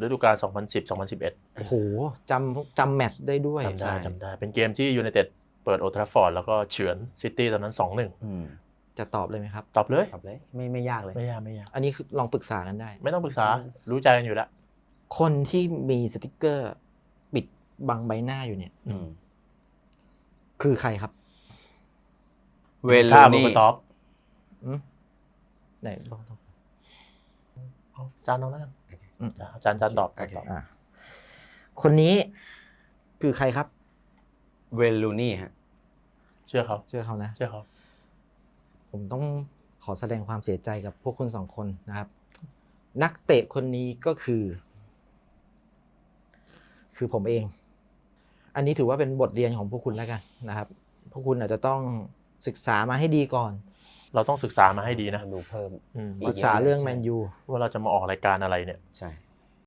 ฤดูกาล 2010-2011 โอ้โหจำจำแมตช์ได้ด้วยจำได้ใช่จำได้ เป็นเกมที่ยูไนเต็ดเปิดโอทราฟอร์ดแล้วก็เฉือนซิตี้ตอนนั้น 2-1อืมจะตอบเลยไหมครับ ตอบเลย ตอบเลย ไม่ไม่ยากเลย ไม่ยากไม่ยาก อันนี้คือลองปรึกษากันได้ ไม่ต้องปรึกษา รู้ใจกันอยู่แล้ว คนที่มีสติกเกอร์ปิดบังใบหน้าอยู่เนี่ยอืมคือใครครับ เวลถ้าลูบุนี่กตอบอืมไหนลองตอบเอาจานเอาแล้วกัน อืมอาจารย์จานตอบโอเค ตอบอะคนนี้คือใครครับ เวลลูนี่ฮะ เชื่อเขาเชื่อเขานะ เชื่อเขาผมต้องขอแสดงความเสียใจกับพวกคุณสองคนนะครับ นักเตะคนนี้ก็คือ คือผมเอง อันนี้ถือว่าเป็นบทเรียนของพวกคุณแล้วกันนะครับ พวกคุณอาจจะต้องศึกษามาให้ดีก่อน เราต้องศึกษามาให้ดีนะดูเพิ่มอืมอีกศึกษาเรื่องแมนยูว่าเราจะมาออกรายการอะไรเนี่ยใช่